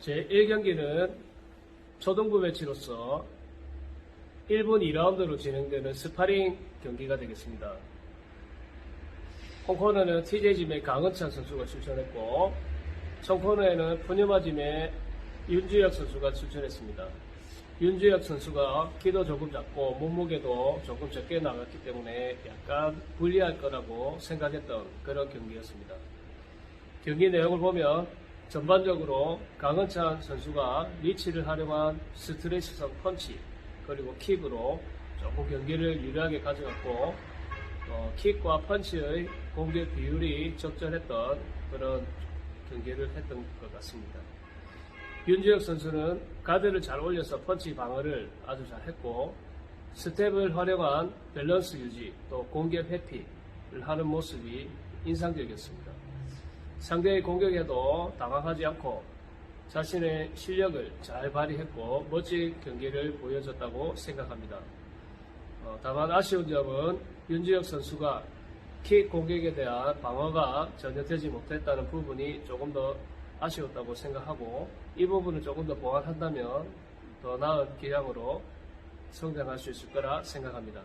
제1경기는 초등부 매치로서 1분 2라운드로 진행되는 스파링 경기가 되겠습니다. 홈코너는 TJ짐의 강은찬 선수가 출전했고 청코너에는 푸뉴마짐의 윤주혁 선수가 출전했습니다. 윤주혁 선수가 키도 조금 작고 몸무게도 조금 적게 나갔기 때문에 약간 불리할 거라고 생각했던 그런 경기였습니다. 경기 내용을 보면 전반적으로 강은찬 선수가 리치를 활용한 스트레스성 펀치 그리고 킥으로 조금 경기를 유리하게 가져갔고 어, 킥과 펀치의 공격 비율이 적절했던 그런 경기를 했던 것 같습니다. 윤주혁 선수는 가드를 잘 올려서 펀치 방어를 아주 잘 했고 스텝을 활용한 밸런스 유지 또 공격 회피를 하는 모습이 인상적이었습니다. 상대의 공격에도 당황하지 않고 자신의 실력을 잘 발휘했고 멋진 경기를 보여줬다고 생각합니다. 어, 다만 아쉬운 점은 윤주혁 선수가 킥 공격에 대한 방어가 전혀 되지 못했다는 부분이 조금 더 아쉬웠다고 생각하고 이 부분을 조금 더 보완한다면 더 나은 기량으로 성장할 수 있을 거라 생각합니다.